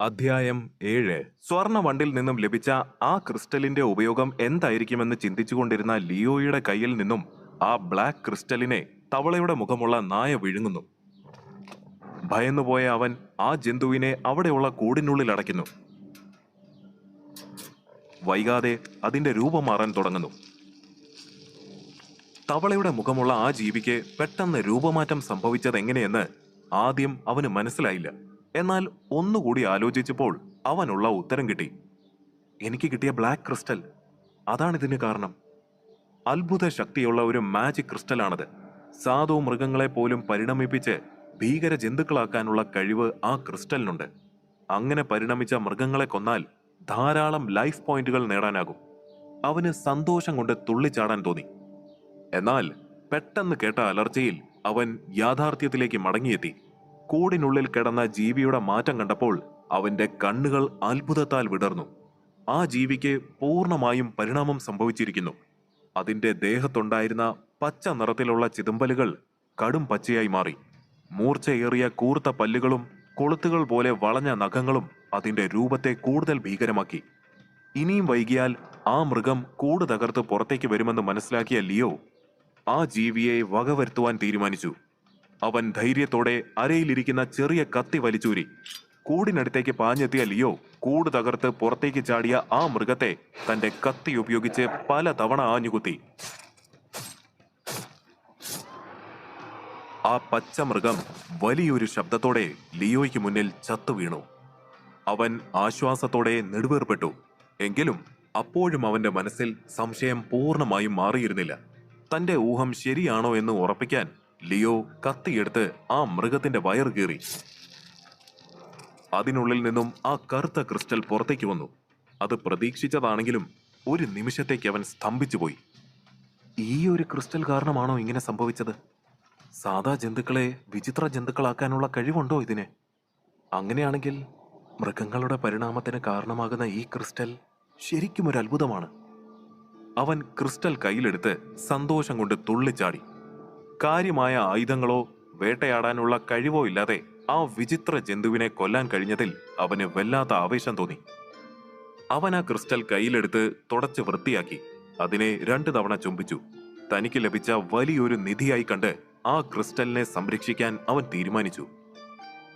അധ്യായം ഏഴ്. സ്വർണ വണ്ടിൽ നിന്നും ലഭിച്ച ആ ക്രിസ്റ്റലിന്റെ ഉപയോഗം എന്തായിരിക്കുമെന്ന് ചിന്തിച്ചുകൊണ്ടിരുന്ന ലിയോയുടെ കയ്യിൽ നിന്നും ആ ബ്ലാക്ക് ക്രിസ്റ്റലിനെ തവളയുടെ മുഖമുള്ള നായ വിഴുങ്ങുന്നു. ഭയന്നുപോയ അവൻ ആ ജന്തുവിനെ അവിടെയുള്ള കൂടിനുള്ളിൽ അടയ്ക്കുന്നു. വൈകാതെ അതിന്റെ രൂപം മാറാൻ തുടങ്ങുന്നു. തവളയുടെ മുഖമുള്ള ആ ജീവിക്ക് പെട്ടെന്ന് രൂപമാറ്റം സംഭവിച്ചത് എങ്ങനെയെന്ന് ആദ്യം അവന് മനസ്സിലായില്ല. എന്നാൽ ഒന്നുകൂടി ആലോചിച്ചപ്പോൾ അവനുള്ള ഉത്തരം കിട്ടി. എനിക്ക് കിട്ടിയ ബ്ലാക്ക് ക്രിസ്റ്റൽ അതാണിതിന് കാരണം. അത്ഭുത ശക്തിയുള്ള ഒരു മാജിക് ക്രിസ്റ്റലാണത് സാധു മൃഗങ്ങളെ പോലും പരിണമിപ്പിച്ച് ഭീകര ജന്തുക്കളാക്കാനുള്ള കഴിവ് ആ ക്രിസ്റ്റലിനുണ്ട്. അങ്ങനെ പരിണമിച്ച മൃഗങ്ങളെ കൊന്നാൽ ധാരാളം ലൈഫ് പോയിന്റുകൾ നേടാനാകും. അവന് സന്തോഷം കൊണ്ട് തുള്ളിച്ചാടാൻ തോന്നി. എന്നാൽ പെട്ടെന്ന് കേട്ട അലർച്ചയിൽ അവൻ യാഥാർത്ഥ്യത്തിലേക്ക് മടങ്ങിയെത്തി. കൂടിനുള്ളിൽ കിടന്ന ജീവിയുടെ മാറ്റം കണ്ടപ്പോൾ അവന്റെ കണ്ണുകൾ അത്ഭുതത്താൽ വിടർന്നു. ആ ജീവിക്ക് പൂർണമായും പരിണാമം സംഭവിച്ചിരിക്കുന്നു. അതിന്റെ ദേഹത്തുണ്ടായിരുന്ന പച്ച നിറത്തിലുള്ള ചിതമ്പലുകൾ കടും പച്ചയായി മാറി. മൂർച്ചയേറിയ കൂർത്ത പല്ലുകളും കൊളുത്തുകൾ പോലെ വളഞ്ഞ നഖങ്ങളും അതിന്റെ രൂപത്തെ കൂടുതൽ ഭീകരമാക്കി. ഇനിയും വൈകിയാൽ ആ മൃഗം കൂട് തകർത്ത് പുറത്തേക്ക് വരുമെന്ന് മനസ്സിലാക്കിയ ലിയോ ആ ജീവിയെ വകവരുത്തുവാൻ തീരുമാനിച്ചു. അവൻ ധൈര്യത്തോടെ അരയിലിരിക്കുന്ന ചെറിയ കത്തി വലിച്ചൂരി. കൂടിനടുത്തേക്ക് പാഞ്ഞെത്തിയ ലിയോ കൂട് തകർത്ത് പുറത്തേക്ക് ചാടിയ ആ മൃഗത്തെ തന്റെ കത്തി ഉപയോഗിച്ച് പല തവണ ആഞ്ഞുകുത്തി. ആ പച്ച മൃഗം വലിയൊരു ശബ്ദത്തോടെ ലിയോയ്ക്ക് മുന്നിൽ ചത്തു വീണു. അവൻ ആശ്വാസത്തോടെ നെടുവേർപ്പെട്ടു. എങ്കിലും അപ്പോഴും അവന്റെ മനസ്സിൽ സംശയം പൂർണമായും മാറിയിരുന്നില്ല. തന്റെ ഊഹം ശരിയാണോ എന്ന് ഉറപ്പിക്കാൻ ലിയോ കത്തിയെടുത്ത് ആ മൃഗത്തിന്റെ വയർ കീറി. അതിനുള്ളിൽ നിന്നും ആ കറുത്ത ക്രിസ്റ്റൽ പുറത്തേക്ക് വന്നു. അത് പ്രതീക്ഷിച്ചതാണെങ്കിലും ഒരു നിമിഷത്തേക്ക് അവൻ സ്തംഭിച്ചുപോയി ഈ ഒരു ക്രിസ്റ്റൽ കാരണമാണോ ഇങ്ങനെ സംഭവിച്ചത്? സാധാ ജന്തുക്കളെ വിചിത്ര ജന്തുക്കളാക്കാനുള്ള കഴിവുണ്ടോ ഇതിന്? അങ്ങനെയാണെങ്കിൽ മൃഗങ്ങളുടെ പരിണാമത്തിന് കാരണമാകുന്ന ഈ ക്രിസ്റ്റൽ ശരിക്കും ഒരു അത്ഭുതമാണ്. അവൻ ക്രിസ്റ്റൽ കയ്യിലെടുത്ത് സന്തോഷം കൊണ്ട് തുള്ളിച്ചാടി. കാര്യമായ ആയുധങ്ങളോ വേട്ടയാടാനുള്ള കഴിവോ ഇല്ലാതെ ആ വിചിത്ര ജന്തുവിനെ കൊല്ലാൻ കഴിഞ്ഞതിൽ അവന് വല്ലാത്ത ആവേശം തോന്നി. അവൻ ആ ക്രിസ്റ്റൽ കയ്യിലെടുത്ത് തുടച്ച് വൃത്തിയാക്കി. അതിനെ രണ്ടു തവണ ചുംബിച്ചു. തനിക്ക് ലഭിച്ച വലിയൊരു നിധിയായി കണ്ട് ആ ക്രിസ്റ്റലിനെ സംരക്ഷിക്കാൻ അവൻ തീരുമാനിച്ചു.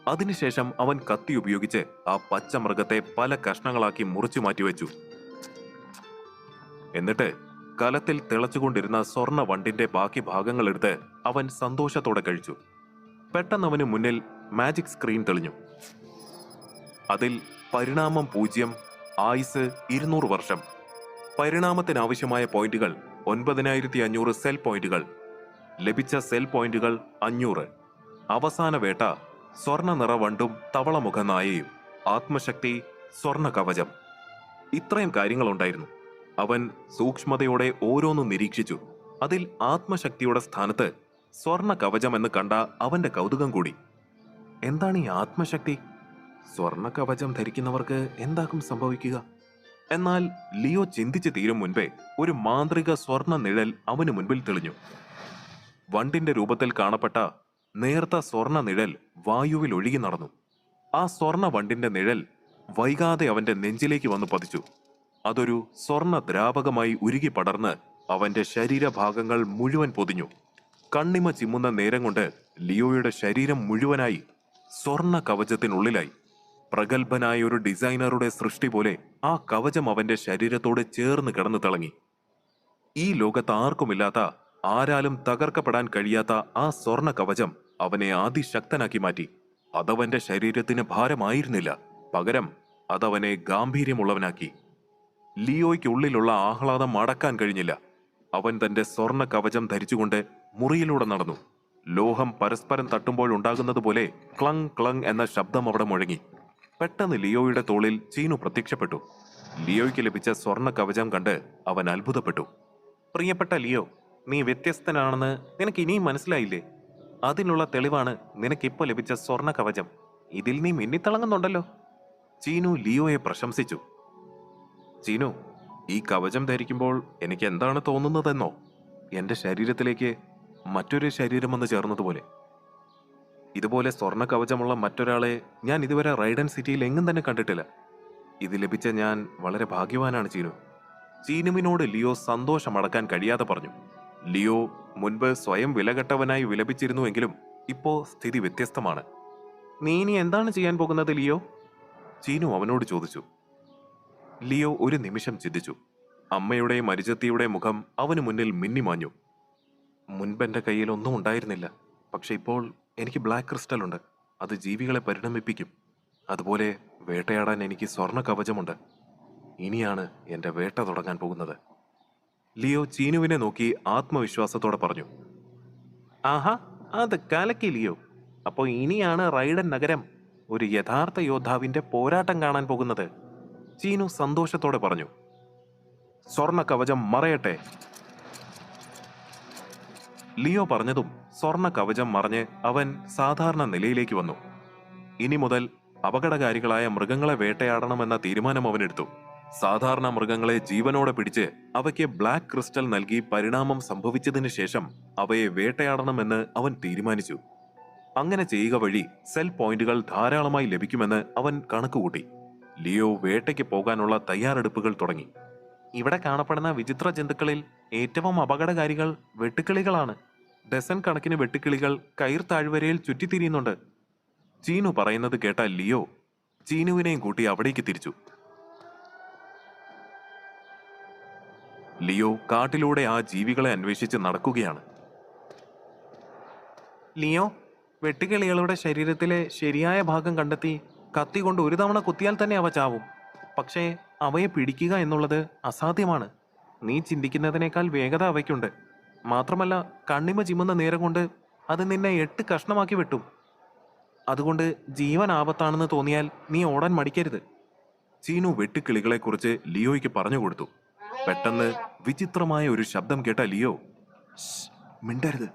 അതിനുശേഷം അവൻ കത്തി ഉപയോഗിച്ച് ആ പച്ചമൃഗത്തെ പല കഷ്ണങ്ങളാക്കി മുറിച്ചു മാറ്റിവെച്ചു. എന്നിട്ട് കലത്തിൽ തിളച്ചുകൊണ്ടിരുന്ന സ്വർണ വണ്ടിന്റെ ബാക്കി ഭാഗങ്ങൾ എടുത്ത് അവൻ സന്തോഷത്തോടെ കഴിച്ചു. പെട്ടെന്ന് അവന് മുന്നിൽ മാജിക് സ്ക്രീൻ തെളിഞ്ഞു. അതിൽ പരിണാമം പൂജ്യം ആയുസ് ഇരുന്നൂറ് വർഷം. പരിണാമത്തിനാവശ്യമായ പോയിന്റുകൾ ഒൻപതിനായിരത്തി അഞ്ഞൂറ് സെൽ പോയിന്റുകൾ. ലഭിച്ച സെൽ പോയിന്റുകൾ അഞ്ഞൂറ്. അവസാന വേട്ട സ്വർണ നിറ വണ്ടും തവളമുഖ നായയും. ആത്മശക്തി സ്വർണ കവചം. ഇത്രയും കാര്യങ്ങളുണ്ടായിരുന്നു. അവൻ സൂക്ഷ്മതയോടെ ഓരോന്നും നിരീക്ഷിച്ചു. അതിൽ ആത്മശക്തിയുടെ സ്ഥാനത്ത് സ്വർണ കവചം എന്ന് കണ്ട അവന്റെ കൗതുകം കൂടി. എന്താണ് ഈ ആത്മശക്തി? സ്വർണ കവചം ധരിക്കുന്നവർക്ക് എന്താകും സംഭവിക്കുക? എന്നാൽ ലിയോ ചിന്തിച്ചു തീരും മുൻപേ ഒരു മാന്ത്രിക സ്വർണ നിഴൽ അവന് മുൻപിൽ തെളിഞ്ഞു. വണ്ടിന്റെ രൂപത്തിൽ കാണപ്പെട്ട നേർത്ത സ്വർണ നിഴൽ വായുവിൽ ഒഴുകി നടന്നു. ആ സ്വർണ വണ്ടിന്റെ നിഴൽ വൈകാതെ അവന്റെ നെഞ്ചിലേക്ക് വന്നു പതിച്ചു. അതൊരു സ്വർണ ദ്രാവകമായി ഉരുകി പടർന്ന് അവന്റെ ശരീരഭാഗങ്ങൾ മുഴുവൻ പൊതിഞ്ഞു. കണ്ണിമ ചിമ്മുന്ന നേരം കൊണ്ട് ലിയോയുടെ ശരീരം മുഴുവനായി സ്വർണ കവചത്തിനുള്ളിലായി പ്രഗത്ഭനായ ഒരു ഡിസൈനറുടെ സൃഷ്ടി പോലെ ആ കവചം അവന്റെ ശരീരത്തോട് ചേർന്ന് കിടന്നു തിളങ്ങി. ഈ ലോകത്ത് ആർക്കുമില്ലാത്ത ആരാലും തകർക്കപ്പെടാൻ കഴിയാത്ത ആ സ്വർണ കവചം അവനെ ആദിശക്തനാക്കി മാറ്റി. അതവന്റെ ശരീരത്തിന് ഭാരമായിരുന്നില്ല. പകരം അതവനെ ഗാംഭീര്യമുള്ളവനാക്കി. ലിയോയ്ക്കുള്ളിലുള്ള ആഹ്ലാദം അടക്കാൻ കഴിഞ്ഞില്ല. അവൻ തന്റെ സ്വർണ കവചം ധരിച്ചുകൊണ്ട് മുറിയിലൂടെ നടന്നു. ലോഹം പരസ്പരം തട്ടുമ്പോൾ ക്ലങ് ക്ലങ് എന്ന ശബ്ദം അവിടെ മുഴങ്ങി. പെട്ടെന്ന് ലിയോയുടെ തോളിൽ ചീനു പ്രത്യക്ഷപ്പെട്ടു. ലിയോയ്ക്ക് ലഭിച്ച സ്വർണ കവചം കണ്ട് അവൻ അത്ഭുതപ്പെട്ടു. പ്രിയപ്പെട്ട ലിയോ നീ വ്യത്യസ്തനാണെന്ന് നിനക്ക് ഇനിയും മനസ്സിലായില്ലേ? അതിനുള്ള തെളിവാണ് നിനക്കിപ്പോ ലഭിച്ച സ്വർണ കവചം. ഇതിൽ നീ മിന്നിത്തിളങ്ങുന്നുണ്ടല്ലോ. ചീനു ലിയോയെ പ്രശംസിച്ചു. ചീനു ഈ കവചം ധരിക്കുമ്പോൾ എനിക്ക് എന്താണ് തോന്നുന്നതെന്നോ? എന്റെ ശരീരത്തിലേക്ക് മറ്റൊരു ശരീരം വന്ന് ചേർന്നതുപോലെ. ഇതുപോലെ സ്വർണ കവചമുള്ള മറ്റൊരാളെ ഞാൻ ഇതുവരെ റൈഡൻ സിറ്റിയിൽ എങ്ങും തന്നെ കണ്ടിട്ടില്ല. ഇത് ലഭിച്ച ഞാൻ വളരെ ഭാഗ്യവാനാണ് ചീനു ചീനുവിനോട് ലിയോ സന്തോഷം അടക്കാൻ കഴിയാതെ പറഞ്ഞു. ലിയോ മുൻപ് സ്വയം വിലകെട്ടവനായി വിലപിച്ചിരുന്നുവെങ്കിലും ഇപ്പോ സ്ഥിതി വ്യത്യസ്തമാണ്. നീ ഇനി എന്താണ് ചെയ്യാൻ പോകുന്നത് ലിയോ? ചീനു അവനോട് ചോദിച്ചു. ലിയോ ഒരു നിമിഷം ചിന്തിച്ചു. അമ്മയുടെ മരിചത്തിയുടെ മുഖം അവന് മുന്നിൽ മിന്നിമാഞ്ഞു മുൻപ് എന്റെ കയ്യിൽ ഒന്നും ഉണ്ടായിരുന്നില്ല. പക്ഷെ ഇപ്പോൾ എനിക്ക് ബ്ലാക്ക് ക്രിസ്റ്റൽ ഉണ്ട്. അത് ജീവികളെ പരിണമിപ്പിക്കും. അതുപോലെ വേട്ടയാടാൻ എനിക്ക് സ്വർണ കവചമുണ്ട്. ഇനിയാണ് എന്റെ വേട്ട തുടങ്ങാൻ പോകുന്നത്. ലിയോ ചീനുവിനെ നോക്കി ആത്മവിശ്വാസത്തോടെ പറഞ്ഞു. ആഹാ അത് കലക്കി ലിയോ. അപ്പോൾ ഇനിയാണ് റൈഡൻ നഗരം ഒരു യഥാർത്ഥ യോദ്ധാവിന്റെ പോരാട്ടം കാണാൻ പോകുന്നത്. ചീനു സന്തോഷത്തോടെ പറഞ്ഞു സ്വർണ കവചം മറയട്ടെ. ലിയോ പറഞ്ഞതും സ്വർണ കവചം മറഞ്ഞ് അവൻ സാധാരണ നിലയിലേക്ക് വന്നു. ഇനി മുതൽ അപകടകാരികളായ മൃഗങ്ങളെ വേട്ടയാടണമെന്ന തീരുമാനം അവനെടുത്തു. സാധാരണ മൃഗങ്ങളെ ജീവനോടെ പിടിച്ച് അവയ്ക്ക് ബ്ലാക്ക് ക്രിസ്റ്റൽ നൽകി പരിണാമം സംഭവിച്ചതിന് ശേഷം അവയെ വേട്ടയാടണമെന്ന് അവൻ തീരുമാനിച്ചു. അങ്ങനെ ചെയ്യുക വഴി സെൽ പോയിന്റുകൾ ധാരാളമായി ലഭിക്കുമെന്ന് അവൻ കണക്കുകൂട്ടി. ലിയോ വേട്ടയ്ക്ക് പോകാനുള്ള തയ്യാറെടുപ്പുകൾ തുടങ്ങി. ഇവിടെ കാണപ്പെടുന്ന വിചിത്ര ജന്തുക്കളിൽ ഏറ്റവും അപകടകാരികൾ വെട്ടുക്കിളികളാണ്. ഡസൻ കണക്കിന് വെട്ടുക്കിളികൾ കയർ താഴ്വരയിൽ ചുറ്റിത്തിരിയുന്നുണ്ട്. ചീനു പറയുന്നത് കേട്ട ലിയോ ചീനുവിനെയും കൂട്ടി അവിടേക്ക് തിരിച്ചു. ലിയോ കാട്ടിലൂടെ ആ ജീവികളെ അന്വേഷിച്ച് നടക്കുകയാണ്. ലിയോ വെട്ടുകിളികളുടെ ശരീരത്തിലെ ശരിയായ ഭാഗം കണ്ടെത്തി കത്തി കൊണ്ട് ഒരു തവണ കുത്തിയാൽ തന്നെ അവ ചാവും. പക്ഷേ അവയെ പിടിക്കുക എന്നുള്ളത് അസാധ്യമാണ്. നീ ചിന്തിക്കുന്നതിനേക്കാൾ വേഗത അവയ്ക്കുണ്ട്. മാത്രമല്ല കണ്ണിമ ചിമ്മുന്ന നേരം കൊണ്ട് അത് നിന്നെ എട്ട് കഷ്ണമാക്കി വെട്ടും. അതുകൊണ്ട് ജീവൻ ആപത്താണെന്ന് തോന്നിയാൽ നീ ഓടാൻ മടിക്കരുത്. ചീനു വെട്ടുക്കിളികളെക്കുറിച്ച് ലിയോയ്ക്ക് പറഞ്ഞു കൊടുത്തു. പെട്ടെന്ന് വിചിത്രമായ ഒരു ശബ്ദം കേട്ട ലിയോ മിണ്ടരുത്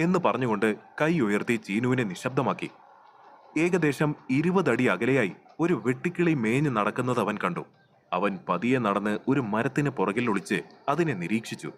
എന്ന് പറഞ്ഞുകൊണ്ട് കൈ ഉയർത്തി ചീനുവിനെ നിശബ്ദമാക്കി. ഏകദേശം ഇരുപതടി അകലെയായി ഒരു വെട്ടിക്കിളി മേഞ്ഞ് നടക്കുന്നത് അവൻ കണ്ടു. അവൻ പതിയെ നടന്ന് ഒരു മരത്തിന് പുറകിൽ ഒളിച്ച് അതിനെ നിരീക്ഷിച്ചു.